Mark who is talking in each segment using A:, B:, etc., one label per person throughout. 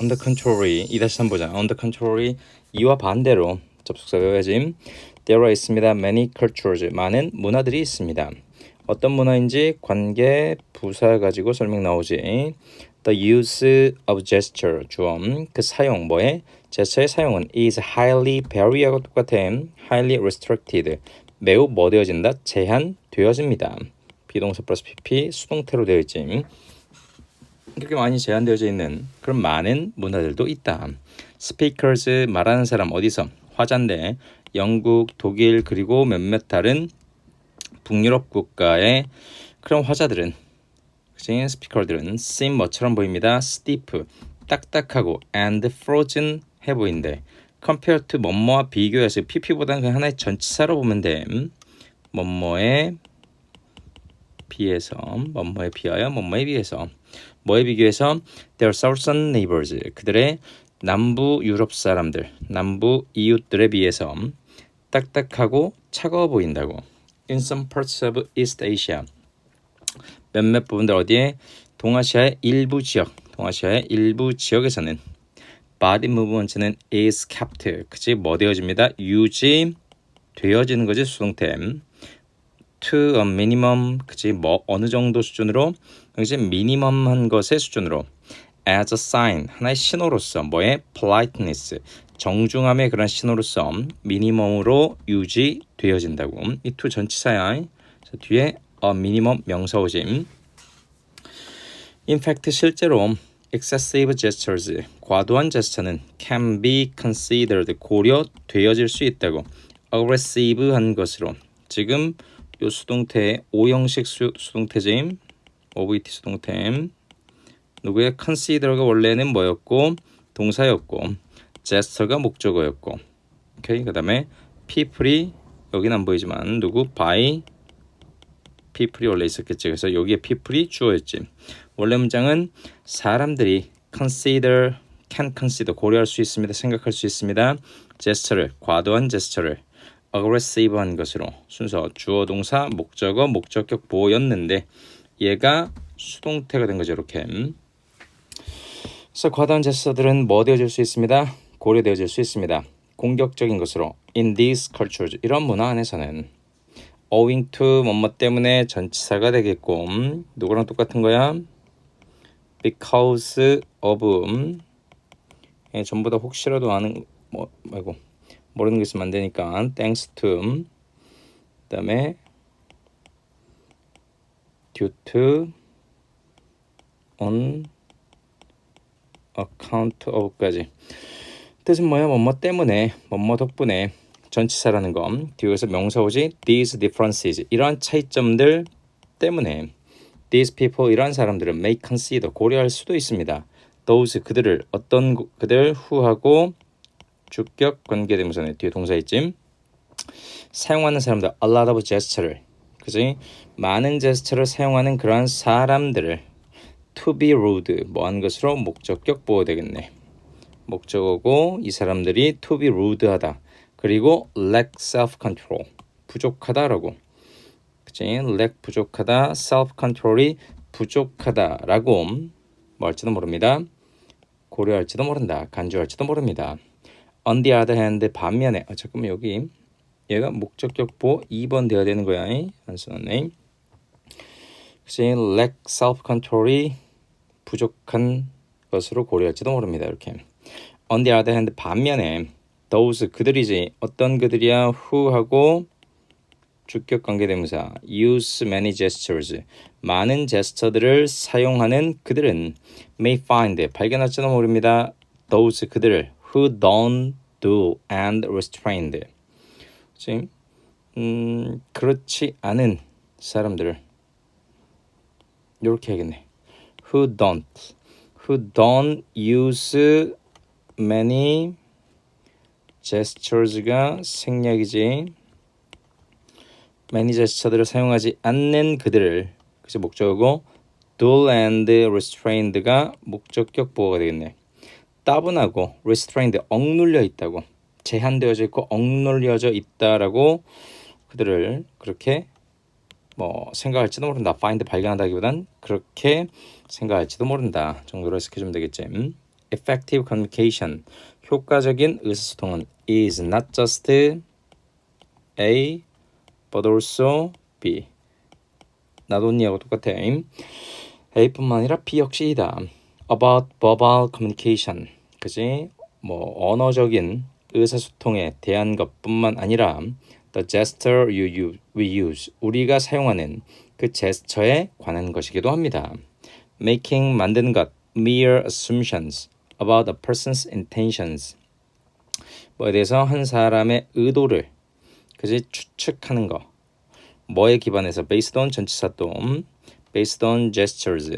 A: under control이 2-3 보자. under control이 이와 반대로 접속사 외워야지. There 있습니다. Many cultures 많은 문화들이 있습니다. 어떤 문화인지 관계 부사 가지고 설명 나오지. The use of gesture 주어 그 사용 뭐에 제스처의 사용은 is highly vary하고 똑같아. highly restricted 매우 뭐 되어진다 제한되어집니다. 비동사 플러스 pp 수동태로 되어 있지. 그렇게 많이 제한되어져 있는 그런 많은 문화들도 있다. speakers 말하는 사람 어디서 화자인데 영국, 독일 그리고 몇몇 다른 북유럽 국가의 그런 화자들은 그치 스피커들은 seem 뭐처럼 보입니다. stiff 딱딱하고 and frozen 해 보인대. compared to 뭐뭐와 비교해서 pp보다는 그냥 하나의 전치사로 보면 돼. 음? 뭐뭐에 비해서 뭐뭐에 비하여 뭐뭐에 비해서 뭐에 비교해서 their southern neighbors. 그들의 남부 유럽 사람들 남부 이웃들에 비해서 딱딱하고 차가워 보인다고. In some parts of East Asia. 몇몇 부분들 어디에? 동아시아의 일부 지역 동아시아의 일부 지역에서는 body movement는 is kept. 그치? 뭐 되어집니다? 유지 되어지는 거지 수동태 to a minimum. 그치? 뭐 어느 정도 수준으로 그치 미니멈한 것의 수준으로 as a sign 하나의 신호로서 뭐의 politeness 정중함의 그런 신호로서 미니멈으로 유지되어진다고. 이 to 전치사야 자, 뒤에 a minimum 명사 오지 in fact 실제로 excessive gestures 과도한 제스처는 can be considered 고려되어질 수 있다고. aggressive한 것으로. 지금 요 수동태 오형식 수, 수동태임 OVT 수동태 누구의 consider가 원래는 뭐였고 동사였고 gesture가 목적어였고. 오케이. 그 다음에 people이 여기는 안 보이지만 누구? by people이 원래 있었겠지. 그래서 여기에 people이 주어였지. 원래 문장은 사람들이 consider can consider 고려할 수 있습니다. 생각할 수 있습니다. gesture를 과도한 gesture를 aggressive한 것으로 순서 주어 동사 목적어 목적격 보였는데 얘가 수동태가 된 거죠 이렇게. 그래서 과도한 제스처들은 뭐 되어질 수 있습니다? 고려되어질 수 있습니다. 공격적인 것으로 in these cultures 이런 문화 안에서는. owing to 뭐뭐 때문에 전치사가 되겠고 음, 누구랑 똑같은 거야? because of 음, 예, 전부 다 혹시라도 아는 뭐 말고 모르는 게 있으면 안 되니까 thanks to 그다음에 due to on account of까지. 뜻은 뭐야? 뭐뭐 때문에 뭐뭐 덕분에 전치사라는 거. 뒤에서 명사 오지 these differences. 이러한 차이점들 때문에 these people 이러한 사람들은 may consider 고려할 수도 있습니다. those 그들을 어떤 그들 후하고 주격 관계대명사네 뒤에 동사 있지 사용하는 사람들 a lot of gesture를 그지? 많은 제스처를 사용하는 그러한 사람들을 to be rude 뭐한 것으로 목적격 보호 되겠네. 목적어고 이 사람들이 to be rude하다. 그리고 lack self control 부족하다라고. 그치 lack 부족하다 self control이 부족하다라고. 뭐 할지도 모릅니다. 고려할지도 모른다 간주할지도 모릅니다. On the other hand 반면에 아, 잠깐만 여기 얘가 목적격 보 2번 돼야 되는 거야 안 써놨네 그치 lack self control이 부족한 것으로 고려할지도 모릅니다 이렇게. On the other hand 반면에 those 그들이지 어떤 그들이야 who 하고 주격 관계대명사 use many gestures 많은 제스처들을 사용하는 그들은 may find 발견할지도 모릅니다. those 그들을 who don't do and restrained 그치? 음, 그렇지 않은 사람들을 이렇게 해야겠네 who don't who don't use many gestures가 생략이지 many gesture들을 사용하지 않는 그들을 그래서 목적어고 dull and restrained가 목적격 보호가 되겠네 따분하고 restrained 억눌려 있다고 제한되어져 있고 억눌려져 있다라고 그들을 그렇게 뭐 생각할지도 모른다. find 발견한다기보단 그렇게 생각할지도 모른다 정도로 해석해 주면 되겠지. 음? effective communication. 효과적인 의사소통은 is not just A but also B. not only하고 똑같아. A뿐만 아니라 B 역시이다. about verbal communication. 그지? 뭐 언어적인 의사소통에 대한 것뿐만 아니라 the gesture you use, we use 우리가 사용하는 그 제스처에 관한 것이기도 합니다. making 만드는 것 mere assumptions about a person's intentions 뭐에 대해서 한 사람의 의도를 그지 추측하는 거 뭐에 기반해서 based on 전치사 또 based on gestures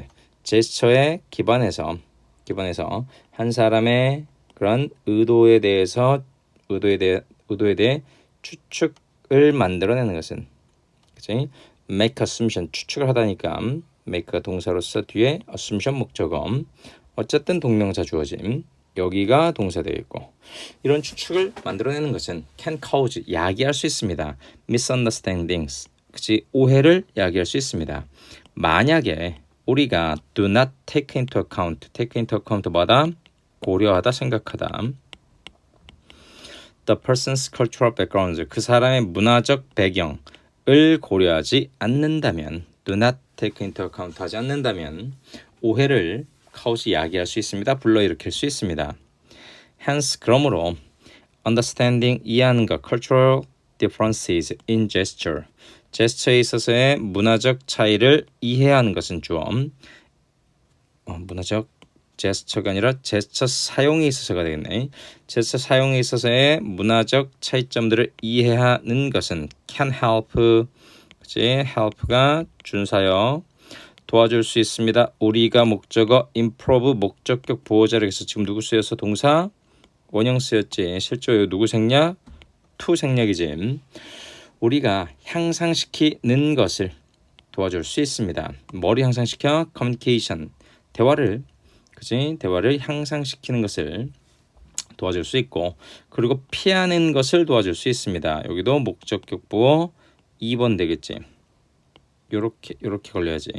A: 제스처에 기반해서 기반해서 한 사람의 그런 의도에 대해서 의도에 대해 의도에 대해 추측을 만들어내는 것은 그치? make assumption 추측을 하다니까 make가 동사로서 뒤에 assumption 목적어 어쨌든 동명사 주어짐 여기가 동사 되어 있고 이런 추측을 만들어내는 것은 can cause 야기할 수 있습니다. misunderstandings 그치 오해를 야기할 수 있습니다. 만약에 우리가 do not take into account take into account마다 고려하다 생각하다 the person's cultural background 그 사람의 문화적 배경을 고려하지 않는다면 do not take into account 하지 않는다면 오해를 카우스 야기할 수 있습니다. 불러일으킬 수 있습니다. hence 그러므로 understanding 이해하는 것 cultural differences in gesture 제스처에 있어서의 문화적 차이를 이해하는 것은 좀 어, 문화적 제스처가 아니라 제스처 사용에 있어서가 되겠네. 제스처 사용에 있어서의 문화적 차이점들을 이해하는 것은 can help 그치? help가 준사역 도와줄 수 있습니다. 우리가 목적어 improve 목적격 보호자력에서 지금 누구 쓰여서 동사 원형 쓰였지. 실제 누구 생략? to 생략이지. 우리가 향상시키는 것을 도와줄 수 있습니다. 머리 향상시켜 communication 대화를 그지 대화를 향상시키는 것을 도와줄 수 있고 그리고 피하는 것을 도와줄 수 있습니다. 여기도 목적격 보호 2번 되겠지. 요렇게 요렇게 걸려야지.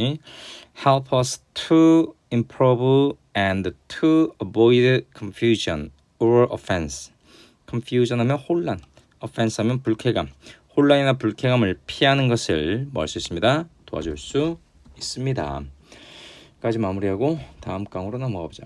A: Help us to improve and to avoid confusion or offense. confusion 하면 혼란, offense 하면 불쾌감. 혼란이나 불쾌감을 피하는 것을 뭐 할 수 있습니다. 도와줄 수 있습니다. 까지 마무리하고 다음 강으로 넘어가 보자.